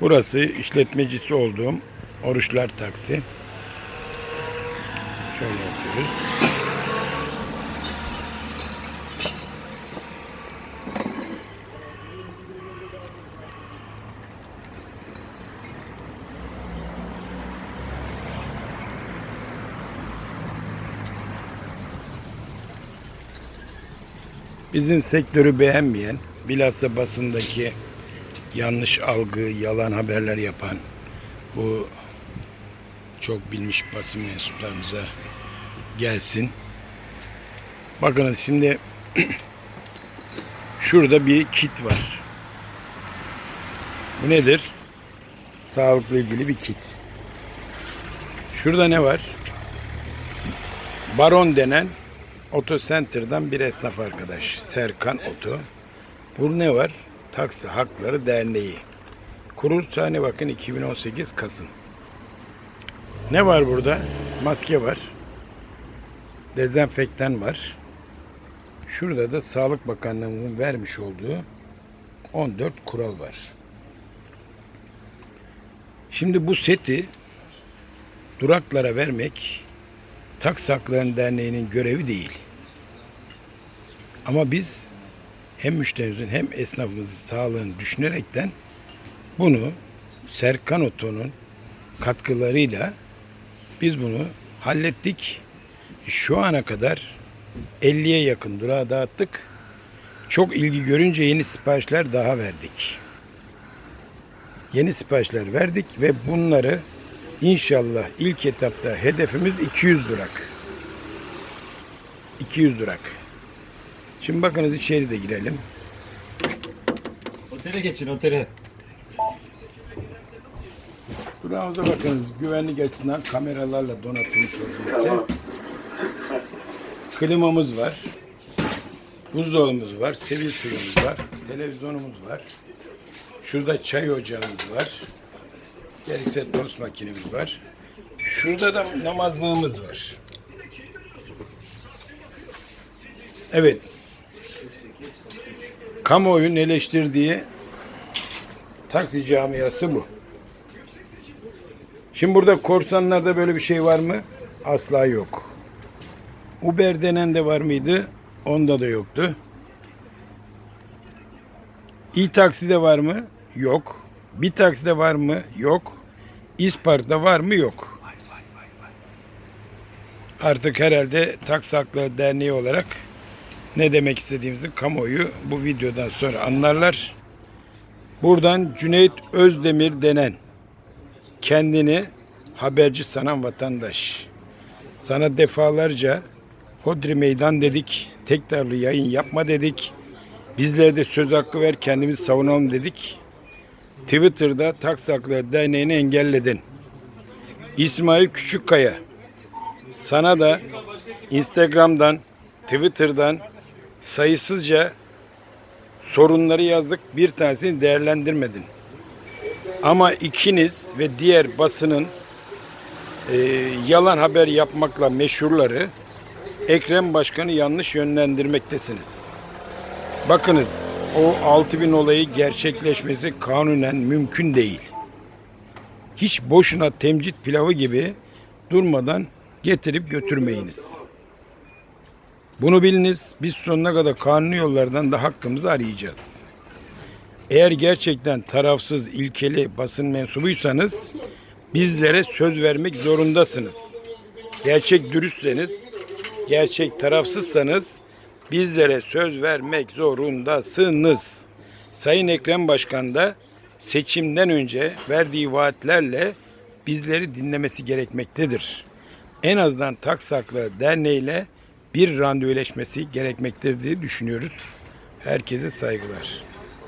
Burası işletmecisi olduğum Oruçlar Taksi. Şöyle yapıyoruz. Bizim sektörü beğenmeyen, bilhassa basındaki yanlış algı, yalan haberler yapan bu çok bilmiş basın mensuplarımıza gelsin. Bakınız şimdi şurada bir kit var. Bu nedir? Sağlıkla ilgili bir kit. Şurada ne var? Baron denen Oto Center'dan bir esnaf arkadaş. Serkan Oto. Bu ne var? Taksi Hakları Derneği. Kuruluş tane bakın 2018 Kasım. Ne var burada? Maske var. Dezenfektan var. Şurada da Sağlık Bakanlığı'nın vermiş olduğu 14 kural var. Şimdi bu seti duraklara vermek Taksi Hakları Derneği'nin görevi değil. Ama biz hem müşterimizin hem esnafımızın sağlığını düşünerekten bunu Serkan Oto'nun katkılarıyla biz bunu hallettik. Şu ana kadar 50'ye yakın durağa dağıttık. Çok ilgi görünce yeni siparişler daha verdik. Yeni siparişler verdik ve bunları inşallah ilk etapta hedefimiz 200 durak. 200 durak. Şimdi bakınız içeri de girelim. Otele geçin otele. Durağımıza bakınız güvenlik açısından kameralarla donatılmış vaziyette. Klimamız var. Buzdolabımız var. Sevil suyumuz var. Televizyonumuz var. Şurada çay ocağımız var. Gerekse tost makinemiz var. Şurada da namazlığımız var. Evet. Kamuoyunun eleştirdiği taksi camiası bu. Şimdi burada korsanlarda böyle bir şey var mı? Asla yok. Uber denen de var mıydı? Onda da yoktu. İ-Taksi'de var mı? Yok. Bir takside var mı? Yok. İspark'ta var mı? Yok. Artık herhalde Taksi Hakları Derneği olarak ne demek istediğimizi kamuoyu bu videodan sonra anlarlar. Buradan Cüneyt Özdemir denen kendini haberci sanan vatandaş. Sana defalarca Hodri meydan dedik. Tekrarlı yayın yapma dedik. Bizlere de söz hakkı ver kendimizi savunalım dedik. Twitter'da Taksi Hakları Derneği'ni engelledin. İsmail Küçükkaya sana da Instagram'dan, Twitter'dan sayısızca sorunları yazdık. Bir tanesini değerlendirmedin. Ama ikiniz ve diğer basının e, yalan haber yapmakla meşhurları Ekrem Başkan'ı yanlış yönlendirmektesiniz. Bakınız o 6000 olayı gerçekleşmesi kanunen mümkün değil. Hiç boşuna temcit pilavı gibi durmadan getirip götürmeyiniz. Bunu biliniz. Biz sonuna kadar kanuni yollardan da hakkımızı arayacağız. Eğer gerçekten tarafsız, ilkeli basın mensubuysanız bizlere söz vermek zorundasınız. Gerçek dürüstseniz, gerçek tarafsızsanız bizlere söz vermek zorundasınız. Sayın Ekrem Başkan da seçimden önce verdiği vaatlerle bizleri dinlemesi gerekmektedir. En azından Taksaklı Derneği'yle bir randevuleşmesi gerekmektedir diye düşünüyoruz. Herkese saygılar.